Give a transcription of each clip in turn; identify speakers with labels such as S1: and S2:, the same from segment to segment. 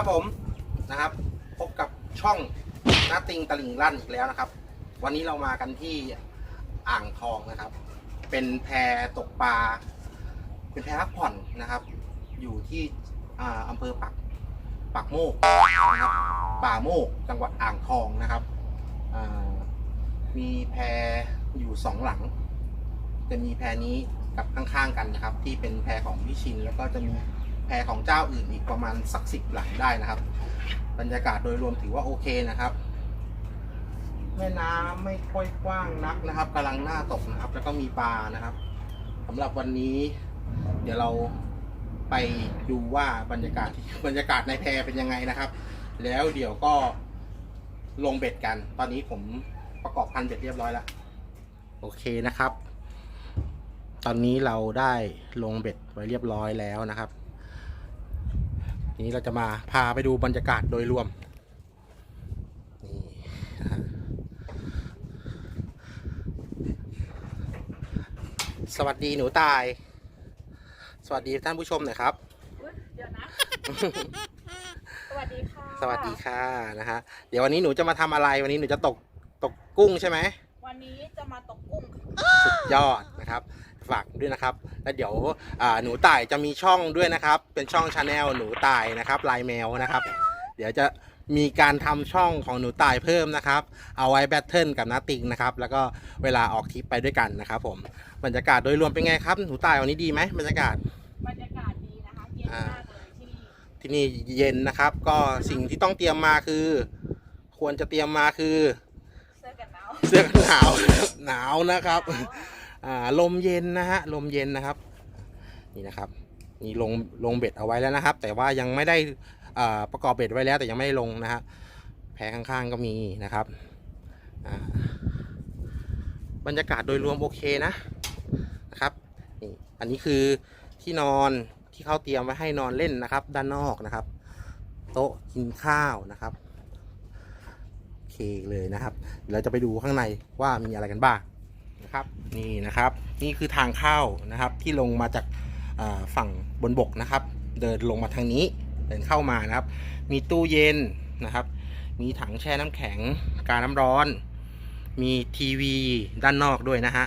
S1: ับผมนะครับพบกับช่องนาติงตะลิงลั่นอีกแล้วนะครับ วันนี้เรามากันที่อ่างทองนะครับ เป็นแพตกปลา เป็นแพพักผ่อนนะครับ อยู่ที่อ่าอำเภอปักปักโมกนะครับป่าโมกจังหวัดอ่างทองนะครับอ่ามีแพอยู่สองหลังจะมีแพนี้กับข้างๆกันนะครับ ที่เป็นแพของพี่ชินแล้วก็จะมี แพของเจ้าอื่นอีกประมาณสักสิบหลังได้นะครับ บรรยากาศโดยรวมถือว่าโอเคนะครับแม่น้ำไม่ค่อยกว้างนักนะครับกำลังหน้าตกนะครับ แล้วก็มีปลานะครับสำหรับวันนี้ เดี๋ยวเราไปดูว่าบรรยากาศบรรยากาศในแพเป็นยังไงนะครับ แล้วเดี๋ยวก็ลงเบ็ดกัน ตอนนี้ผมประกอบพันเบ็ดเรียบร้อยแล้ว โอเคนะครับ ตอนนี้เราได้ลงเบ็ดไว้เรียบร้อยแล้วนะครับ ทีนี้เราจะมาพาไปดูบรรยากาศโดยรวมนี่นะฮะสวัสดีหนูตาย สวัสดีท่านผู้ชมหน่อยครับ
S2: อุ๊ยเดี๋ยวนะ สวัสดีค่ะ
S1: สวัสดีค่ะนะฮะเดี๋ยววันนี้หนูจะมาทำอะไรวันนี้หนูจะตกตกกุ้งใช่ไหม
S2: วันนี้จะมาตกกุ้งค่ะ
S1: สุดยอดนะครับ ฝากด้วยนะครับ แล้วเดี๋ยวอ่าหนูต่ายจะมีช่องด้วยนะครับ เป็นช่องชาแนลหนูต่ายนะครับลายแมวนะครับ เดี๋ยวจะมีการทำช่องของหนูต่ายเพิ่มนะครับ เอาไว้แบทเทิลกับนาติงนะครับ แล้วก็เวลาออกทริปไปด้วยกันนะครับ ผมบรรยากาศโดยรวมเป็นไงครับ หนูต่ายวันนี้ดีไหมบรรยากาศ
S2: บรรยากาศดีนะคะเย็นมากเลยที่นี่
S1: ที่นี่เย็นนะครับ ก็สิ่งที่ต้องเตรียมมาคือ ควรจะเตรียมมาคือ
S2: เสื้อกันหนาว
S1: เสื้อกันหนาวหนาวนะครับอ่า ลมเย็นนะฮะลมเย็นนะครับนี่นะครับนี่ลงลงเบ็ดเอาไว้แล้วนะครับ แต่ว่ายังไม่ได้อ่าประกอบเบ็ดไว้แล้วแต่ยังไม่ได้ลงนะฮะแพข้างๆก็มีนะครับบรรยากาศโดยรวมโอเคนะนะครับนี่อันนี้คือที่นอนที่เขาเตรียมไว้ให้นอนเล่นนะครับ ด้านนอกนะครับ โต๊ะกินข้าวนะครับโอเคเลยนะครับเราจะไปดูข้างในว่ามีอะไรกันบ้าง นะครับนี่นะครับนี่คือทางเข้านะครับที่ลงมาจากฝั่งบนบกนะครับ เดินลงมาทางนี้เดินเข้ามานะครับ มีตู้เย็นนะครับ มีถังแช่น้ำแข็งกาน้ำร้อน มีทีวีด้านนอกด้วยนะฮะ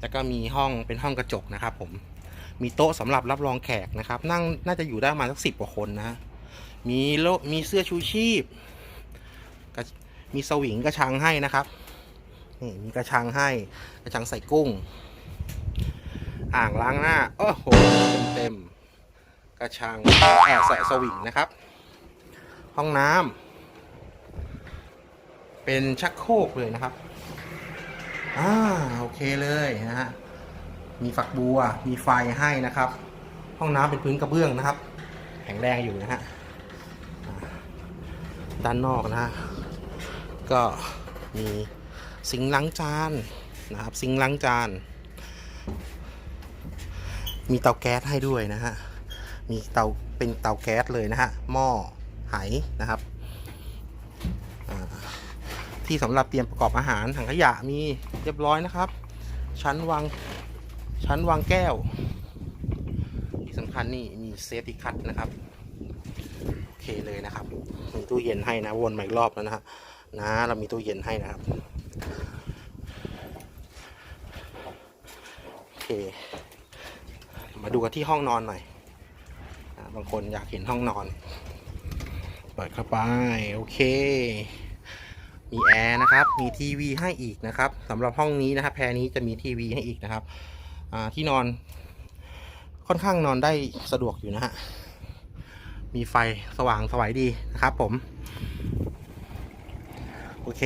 S1: แล้วก็มีห้องเป็นห้องกระจกนะครับ ผมมีโต๊ะสำหรับรับรองแขกนะครับ นั่งน่าจะอยู่ได้ประมาณสักสิบกว่าคนนะฮะมีโลมีเสื้อชูชีพ มีสวิงกระชังให้นะครับ นี่มีกระชังให้กระชังใส่กุ้ง อ่างล้างหน้าโอ้โหเต็มเต็มๆกระชังแอบใส่สวิงนะครับ ห้องน้ำเป็นชักโครกเลยนะครับอ่าโอเคเลยนะฮะมีฝักบัวมีไฟให้นะครับ ห้องน้ำเป็นพื้นกระเบื้องนะครับ แข็งแรงอยู่นะฮะด้านนอกนะฮะก็มี ซิงล้างจานนะครับซิงล้างจาน มีเตาแก๊สให้ด้วยนะฮะ มีเตาเป็นเตาแก๊สเลยนะฮะ หม้อไหนะครับ ที่สำหรับเตรียมประกอบอาหารถังขยะมีเรียบร้อยนะครับ ชั้นวางชั้นวางแก้ว ที่สำคัญนี่มีเซฟตี้คัทนะครับโอเคเลยนะครับ มีตู้เย็นให้นะวนมาอีกรอบแล้วนะฮะนะเรามีตู้เย็นให้นะครับ โอเค มาดูกันที่ห้องนอนหน่อยบางคนอยากเห็นห้องนอน เปิดเข้าไป โอเค มีแอร์นะครับ มีทีวีให้อีกนะครับสำหรับห้องนี้นะครับ แพรนี้จะมีทีวีให้อีกนะครับที่นอนค่อนข้างนอนได้สะดวกอยู่นะฮะ มีไฟสว่างสวัยดีนะครับผม โอเค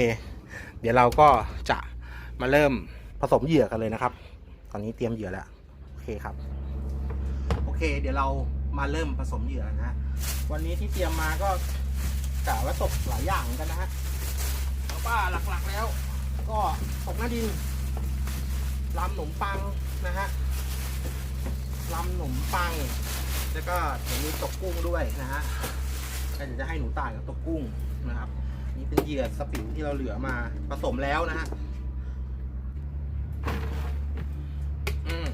S1: เดี๋ยวเราก็จะมาเริ่มผสมเหยื่อกันเลยนะครับ ตอนนี้เตรียมเหยื่อแล้ว โอเคครับ โอเค เดี๋ยวเรามาเริ่มผสมเหยื่อนะฮะ วันนี้ที่เตรียมมาก็กะว่าตกหลายอย่างกันนะฮะแต่ว่าหลักๆแล้ว ก็ตกหน้าดินลำหนมปังนะฮะลำหนมปัง แล้วก็เดี๋ยวมีตกกุ้งด้วยนะฮะเดี๋ยวจะให้หนูตายกับตกกุ้งนะครับ นี่เป็นเหยื่อสปิวที่เราเหลือมาผสมแล้วนะฮะอืม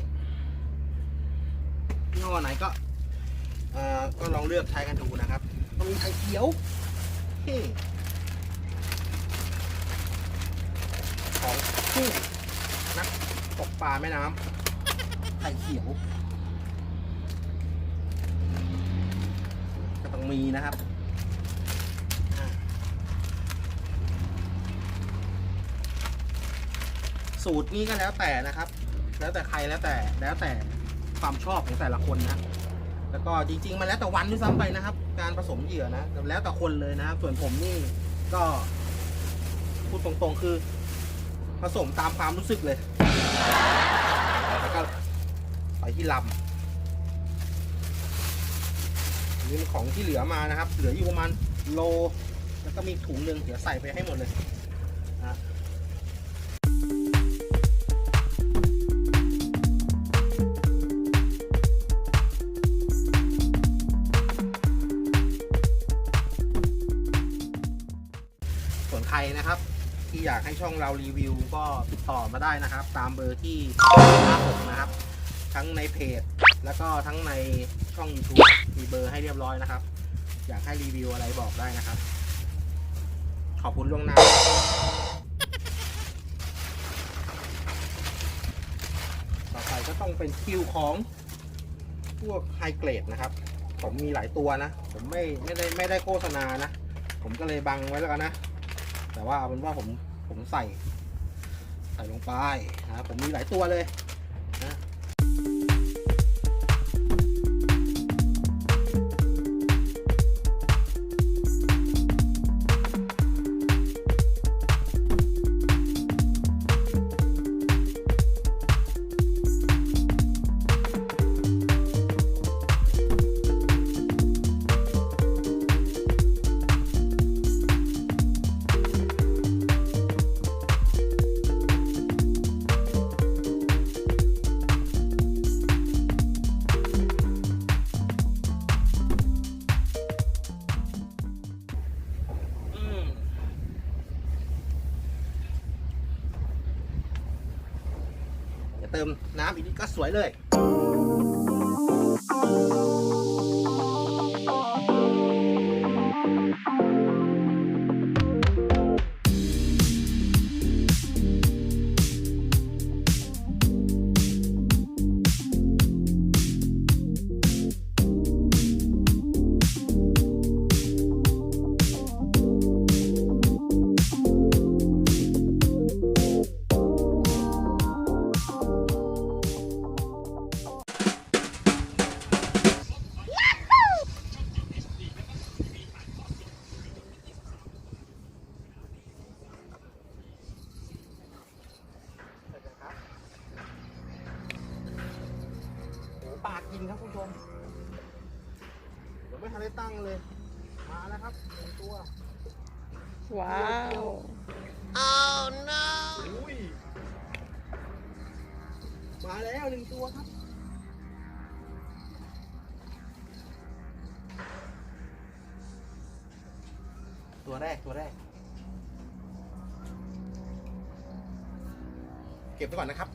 S1: ยี่ห้อไหนก็เอ่อก็ลองเลือกใช้กันดูนะครับโอก็มีไข่เขียวของคู่นักตกปลาแม่น้ำไข่เขียวก็ต้องมีนะครับอ่า สูตรนี้ก็แล้วแต่นะครับ แล้วแต่ใครแล้วแต่แล้วแต่ความชอบของแต่ละคนนะแล้วก็จริง ๆมันแล้วแต่วันด้วยซ้ำไปนะครับ การผสมเหยื่อนะแล้วแต่คนเลยนะครับ ส่วนผมนี่ก็พูดตรงๆคือ ผสมตามความรู้สึกเลยแล้วก็ไปที่ลำนนี้เป็นของที่เหลือมานะครับ เหลืออยู่ประมาณโล แล้วก็มีถุงหนึ่งเดี๋ยวใส่ไปให้หมดเลย อยากให้ช่องเรารีวิวก็ติดต่อมาได้นะครับ ตามเบอร์ที่หน้าปกนะครับ ทั้งในเพจ แล้วก็ทั้งในช่อง YouTube มีเบอร์ให้เรียบร้อยนะครับ อยากให้รีวิวอะไรบอกได้นะครับ ขอบคุณล่วงหน้าต่อไปก็ต้องเป็นคิวของพวกไฮเกรดนะครับ ผมมีหลายตัวนะ ผมไม่ไม่ได้ไม่ได้โฆษณานะ ผมก็เลยบังไว้แล้วกันนะ แต่ว่าเอาเป็นว่าผม ผมใส่ ใส่ลงไปนะผมมีหลายตัวเลยนะ เติมน้ำอีกนิดก็สวยเลย แรกตัวแรก เก็บไปก่อนนะครับ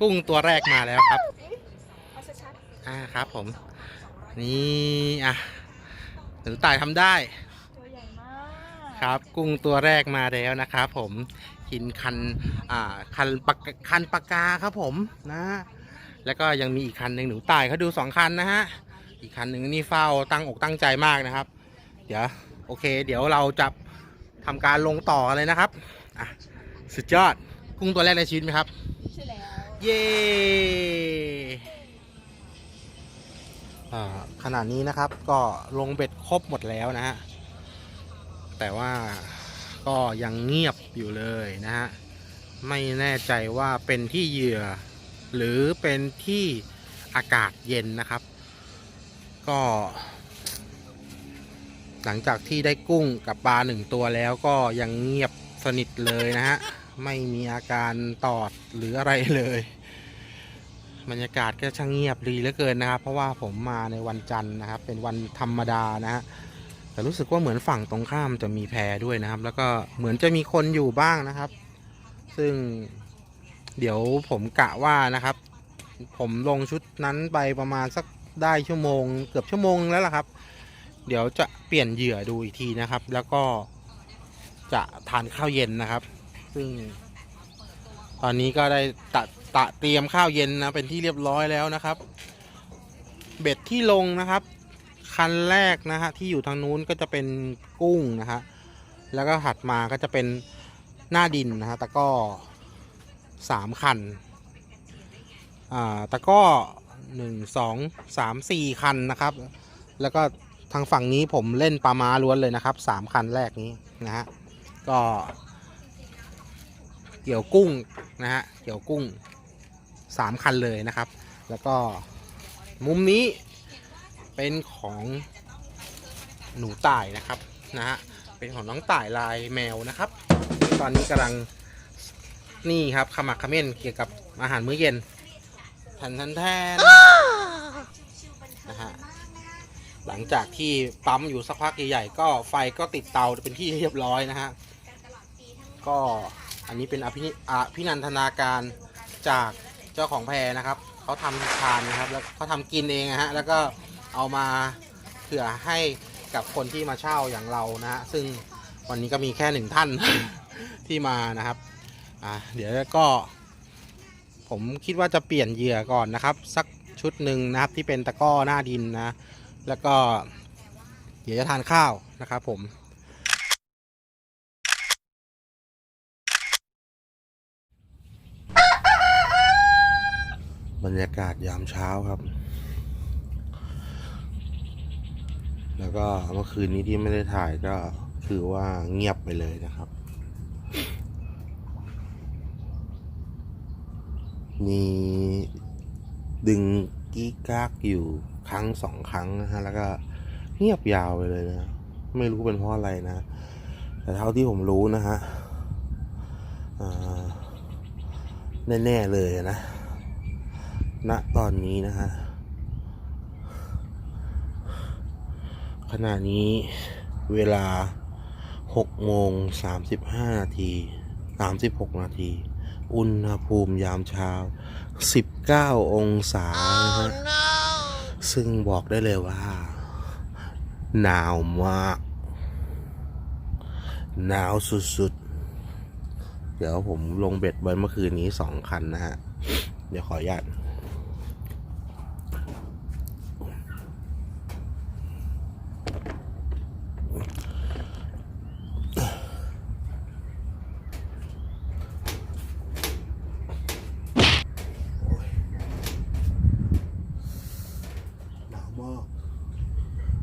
S1: กุ้งตัวแรกมาแล้วครับ
S2: เอาชัด
S1: อ่าครับผม นี่อะหนูตายทำได้
S2: ๆตัวใหญ่มาก
S1: ครับ กุ้งตัวแรกมาแล้วนะครับผมหินคันอ่าคันปากคันปากกาครับผมนะ แล้วก็ยังมีอีกคันหนึ่งหนูตายเขาดูสองคันนะฮะอีกคันหนึ่งนี่เฝ้าตั้งอกตั้งใจมากนะครับ เดี๋ยวโอเค เดี๋ยวเราจะทำการลงต่อกันเลยนะครับอะสุดยอดกุ้งตัวแรกในชีวิตไหมครับ
S2: ใช่แล้ว
S1: เย้อ่าขณะนี้นะครับก็ลงเบ็ดครบหมดแล้วนะฮะ แต่ว่าก็ยังเงียบอยู่เลยนะฮะ ไม่แน่ใจว่าเป็นที่เหยื่อ หรือเป็นที่อากาศเย็นนะครับ ก็ หลังจากที่ได้กุ้งกับปลาหนึ่งตัวแล้วก็ยังเงียบสนิทเลยนะฮะ ไม่มีอาการตอดหรืออะไรเลยบรรยากาศก็ช่างเงียบดีเหลือเกินนะครับ เพราะว่าผมมาในวันจันทร์นะครับ เป็นวันธรรมดานะฮะแต่รู้สึกว่าเหมือนฝั่งตรงข้ามจะมีแพรด้วยนะครับ แล้วก็เหมือนจะมีคนอยู่บ้างนะครับ ซึ่งเดี๋ยวผมกะว่านะครับ ผมลงชุดนั้นไปประมาณสักได้ชั่วโมง เกือบชั่วโมงนึงแล้วล่ะครับ เดี๋ยวจะเปลี่ยนเหยื่อดูอีกทีนะครับ แล้วก็จะทานข้าวเย็นนะครับ ซึ่ง ตอนนี้ก็ได้ตะตะเตรียมข้าวเย็นนะ เป็นที่เรียบร้อยแล้วนะครับ เบ็ดที่ลงนะครับ คันแรกนะฮะที่อยู่ทางนู้นก็จะเป็นกุ้งนะฮะแล้วก็ถัดมาก็จะเป็นหน้าดินนะฮะตะก้อสามคันอ่าตะก้อหนึ่งสองสามสี่คันนะครับ แล้วก็ทางฝั่งนี้ผมเล่นปลาม้าล้วนเลยนะครับสามคันแรกนี้นะฮะก็ เกี่ยวกุ้งนะฮะเกี่ยวกุ้งสามคันเลยนะครับ แล้วก็มุมนี้เป็นของหนูต่ายนะครับนะฮะเป็นของน้องต่ายลายแมวนะครับ ตอนนี้กำลังนี่ครับขมักขม้นเกี่ยวกับอาหารมื้อเย็นแทนแทนแทนนะฮะหลังจากที่ปั๊มอยู่สักพักใหญ่ๆก็ไฟก็ติดเตาเป็นที่เรียบร้อยนะฮะก็ อันนี้เป็นอภินิอภินันทนาการจากเจ้าของแพรนะครับ เขาทำทานนะครับ แล้วเขาทำกินเองนะฮะ แล้วก็เอามาเผื่อให้กับคนที่มาเช่าอย่างเรานะฮะ ซึ่งวันนี้ก็มีแค่หนึ่งท่านที่มานะครับ อ่า เดี๋ยวก็ ผมคิดว่าจะเปลี่ยนเหยื่อก่อนนะครับ สักชุดหนึ่งนะครับที่เป็นตะก้อหน้าดินนะ แล้วก็เดี๋ยวจะทานข้าวนะครับผม บรรยากาศยามเช้าครับ แล้วก็เมื่อคืนนี้ที่ไม่ได้ถ่ายก็คือว่าเงียบไปเลยนะครับ มีดึงกี้กากอยู่ครั้งสองครั้งนะฮะ แล้วก็เงียบยาวไปเลยนะ ไม่รู้เป็นเพราะอะไรนะ แต่เท่าที่ผมรู้นะฮะแน่ ๆ เลยนะ ณตอนนี้นะฮะขณะนี้เวลา6โมง35นาที36 นาที อุณหภูมิยามเช้า 19 องศานะฮะซึ่งบอกได้เลยว่า หนาวมาก หนาวสุดๆ เดี๋ยวผมลงเบ็ดไว้เมื่อคืนนี้สองคันนะฮะ เดี๋ยวขออนุญาต หนาวมาก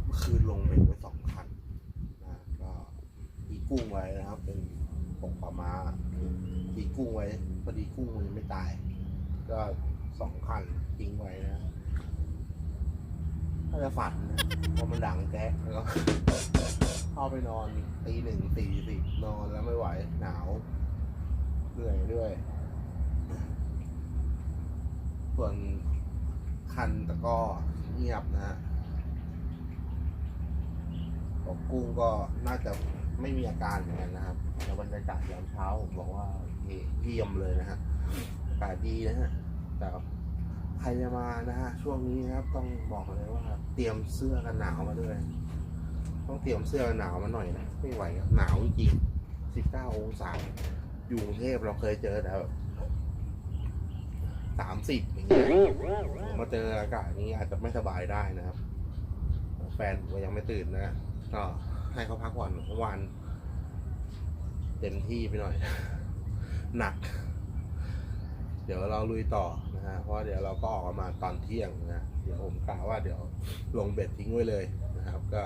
S1: เมื่อคืนลงเบ็ดไว้สองคันนะก็ตีกุ้งไว้นะครับ เป็นปกปลามาตีกุ้งไว้พอดีกุ้งมันยังไม่ตาย ก็สองคันทิ้งไว้นะถ้าจะฝันนะเพราะมันดังแก๊กแล้วก็เข้าไปนอนตีหนึ่งตีสิบนอนแล้วไม่ไหว หนาวเหนื่อยด้วย ส่วนคันตะกร้อเงียบนะฮะตกกุ้งก็น่าจะไม่มีอาการเหมือนกันนะครับแต่บรรยากาศยามเช้าผมบอกว่าเยี่ยมเลยนะฮะอากาศดีนะฮะ แต่ใครจะมานะฮะช่วงนี้นะครับต้องบอกเลยว่า เตรียมเสื้อกันหนาวมาด้วย ต้องเตรียมเสื้อกันหนาวมาหน่อยนะไม่ไหวครับหนาวจริงสิบเก้าองศาอยู่กรุงเทพเราเคยเจอแต่แบบสามสิบอย่างเงี้ยมาเจออากาศนี้อาจจะไม่สบายได้นะครับ แฟนผมก็ยังไม่ตื่นนะก็ให้เขาพักผ่อนเมื่อวานเต็มที่ไปหน่อย หนัก เดี๋ยวเราลุยต่อ นะ
S3: ฮะเพราะเดี๋ยวเราก็ออกมาตอนเที่ยงนะเดี๋ยวผมกะว่าเดี๋ยวลงเบ็ดทิ้งไว้เลยนะครับ ก็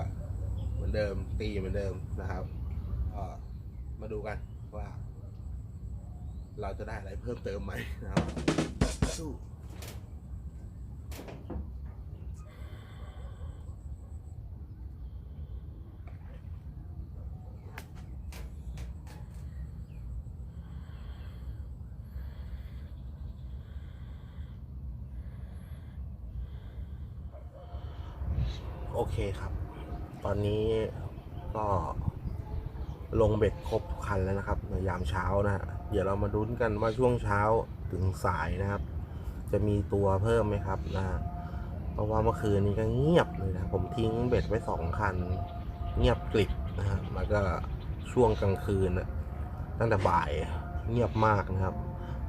S3: เหมือนเดิมตีเหมือนเดิมนะครับก็มาดูกันว่า เราจะได้อะไรเพิ่มเติมไหมนะครับสู้ โอเคครับ ตอนนี้ก็ลงเบ็ดครบคันแล้วนะครับในยามเช้านะฮะเดี๋ยวเรามาดุนกันว่าช่วงเช้าถึงสายนะครับ จะมีตัวเพิ่มไหมครับนะเพราะว่าเมื่อคืนนี้ก็เงียบเลยนะผมทิ้งเบ็ดไว้สองคัน เงียบกริบนะฮะแล้วก็ช่วงกลางคืนนะตั้งแต่บ่ายเงียบมากนะครับ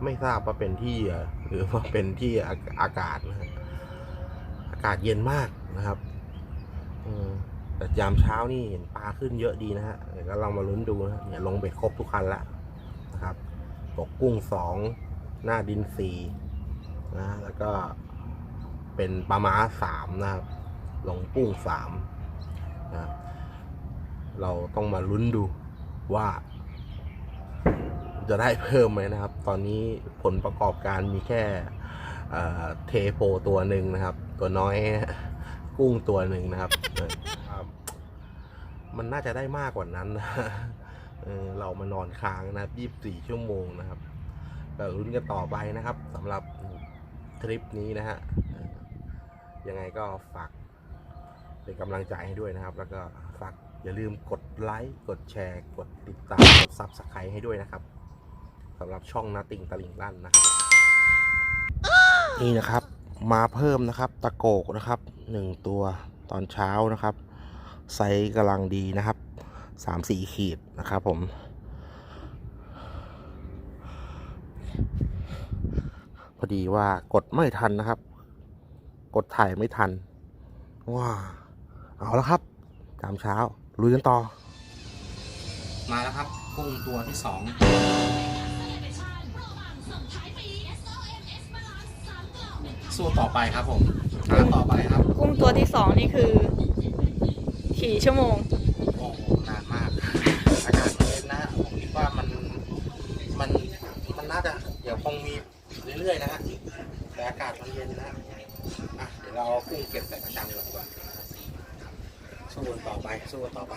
S3: ไม่ทราบว่าเป็นที่เหยื่อหรือว่าเป็นที่อากาศนะฮะอากาศเย็นมากนะครับ แต่ยามเช้านี่เห็นปลาขึ้นเยอะดีนะฮะเดี๋ยวก็ลองมาลุ้นดูนะเนี่ยลงเบ็ดครบทุกคันแล้วนะครับตกกุ้งสองหน้าดินสี่นะแล้วก็เป็นปลาหมาสามนะครับ ลงกุ้งสามนะครับเราต้องมาลุ้นดูว่า จะได้เพิ่มไหมนะครับ ตอนนี้ผลประกอบการมีแค่เอ่อเทโพตัวหนึ่งนะครับ ตัวน้อย กุ้งตัวหนึ่งนะครับเออครับมันน่าจะได้มากกว่านั้นนะเออเรามานอนค้างนะครับ24ชั่วโมงนะครับแต่ลุ้นกันต่อไปนะครับสำหรับทริปนี้นะฮะเออยังไงก็ฝากเป็นกำลังใจให้ด้วยนะครับ แล้วก็ฝากอย่าลืมกดไลค์ กดแชร์ กดติดตาม กดซับสไครต์ให้ด้วยนะครับสำหรับช่องนาติงตะลิงลั่นนะครับ นี่นะครับ มาเพิ่มนะครับ ตะโกกนะครับหนึ่งตัวตอนเช้านะครับ ไซส์กำลังดีนะครับสามสี่ขีดนะครับผม พอดีว่ากดไม่ทันนะครับ กดถ่ายไม่ทัน ว้าเอาแล้วครับตามเช้าลุยกันต่อ มาแล้วครับกุ้งตัวที่สอง สู้ต่อไปครับผมหาต่อไปครับ
S2: กุ้งตัวที่สองนี่คือขี่ชั่วโมง
S1: โอ้โหนานมาก อากาศเย็นนะฮะผมคิดว่ามันมันมันน่าจะเดี๋ยวคงมีเรื่อยๆนะฮะแต่อากาศมันเย็นนะฮะอะเดี๋ยวเราเอากุ้งเก็บใส่กระชังก่อนดีกว่าสู้กันต่อไปสู้กันต่อไป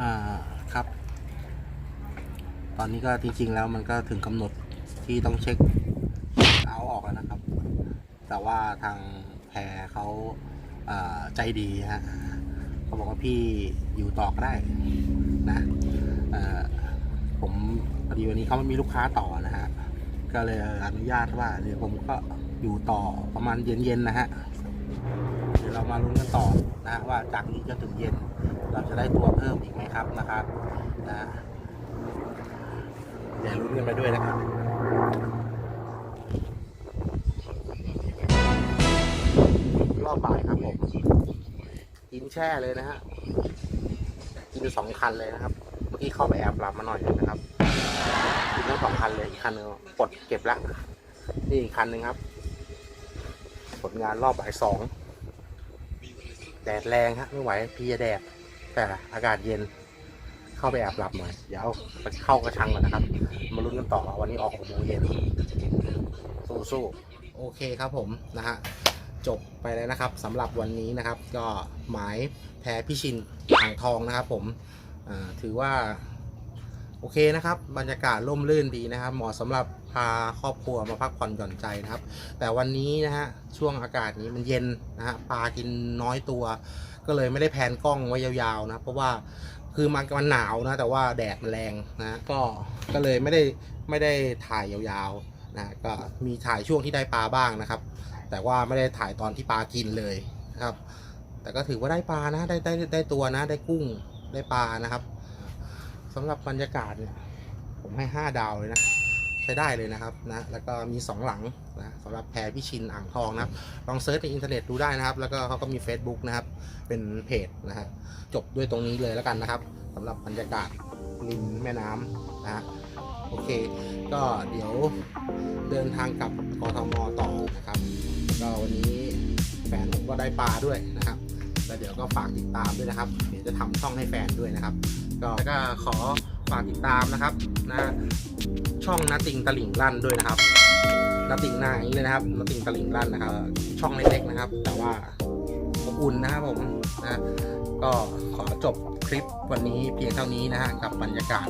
S1: อ่าครับ ตอนนี้ก็จริงๆแล้วมันก็ถึงกำหนดที่ต้องเช็คเอาท์ออกแล้วนะครับ แต่ว่าทางแพรเขาใจดีฮะเขาบอกว่าพี่อยู่ต่อก็ได้นะผมพอดีวันนี้เขาไม่มีลูกค้าต่อนะฮะก็เลยอนุญาตว่าเดี๋ยวผมก็อยู่ต่อประมาณเย็นๆนะฮะเดี๋ยวเรามาลุ้นกันต่อนะฮะว่าจากนี้จนถึงเย็น เราจะได้ตัวเพิ่มอีกไหมครับนะครับนะ เดี๋ยวลุ้นกันไปด้วยนะครับรอบบ่ายครับผมกินแช่เลยนะฮะกินสองคันเลยนะครับ เมื่อกี้เข้าไปแอบหลับมาหน่อยนึงนะครับกินทั้งสองคันเลยอีกคันนึงปลดเก็บล้วนี่อีกคันหนึ่งครับ ผลงานรอบบ่ายสองแดดแรงฮะไม่ไหวเพลียแดดแต่อากาศเย็นเข้าไปแอบหลับหน่อย เดี๋ยวไปเข้ากระชังก่อนนะครับ มาลุ้นกันต่อวันนี้ออกหกโมงเย็นสู้ๆโอเคครับผมนะฮะจบไปแล้วนะครับสำหรับวันนี้นะครับก็หมายแพรพิชินอ่างทองนะครับ ผมถือว่าโอเคนะครับ บรรยากาศร่มรื่นดีนะครับ เหมาะสำหรับพาครอบครัวมาพักผ่อนหย่อนใจนะครับ แต่วันนี้นะฮะช่วงอากาศนี้มันเย็นนะฮะปลากินน้อยตัว ก็เลยไม่ได้แพนกล้องไว้ยาวๆนะเพราะว่า คือมันมันหนาวนะ แต่ว่าแดดมันแรงนะก็ก็เลยไม่ได้ไม่ได้ถ่ายยาวๆนะก็มีถ่ายช่วงที่ได้ปลาบ้างนะครับ แต่ว่าไม่ได้ถ่ายตอนที่ปลากินเลยนะครับ แต่ก็ถือว่าได้ปลานะได้ได้ได้ตัวนะ ได้กุ้งได้ปลานะครับสำหรับบรรยากาศเนี่ยผมให้ห้าดาวเลยนะ ใช้ได้เลยนะครับนะแล้วก็มีสองหลังนะสำหรับแพรพิชินอ่างทองนะครับ ลองเซิร์ชในอินเทอร์เน็ตดูได้นะครับ แล้วก็เขาก็มี Facebook นะครับ เป็นเพจนะฮะจบด้วยตรงนี้เลยแล้วกันนะครับสำหรับบรรยากาศริมแม่น้ำนะฮะโอเค ก็เดี๋ยวเดินทางกลับกทมต่อนะครับ ก็วันนี้แฟนผมก็ได้ปลาด้วยนะครับแล้วเดี๋ยวก็ฝากติดตามด้วยนะครับ เดี๋ยวจะทำช่องให้แฟนด้วยนะครับ ก็แล้วก็ขอ ฝากติดตามนะครับนะช่องนาติงตะหลิ่งลั่นด้วยนะครับนาติงหน้าอย่างนี้เลยนะครับนาติงตะหลิ่งลั่นนะครับ ช่องเล็กๆนะครับ แต่ว่าอบอุ่นนะครับผมนะก็ขอจบคลิปวันนี้เพียงเท่านี้นะฮะกับบรรยากาศ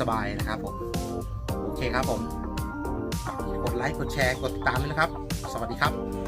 S1: สบายๆนะครับผมโอเคครับผมฝากกดไลค์กดแชร์กดติดตามด้วยนะครับ สวัสดีครับ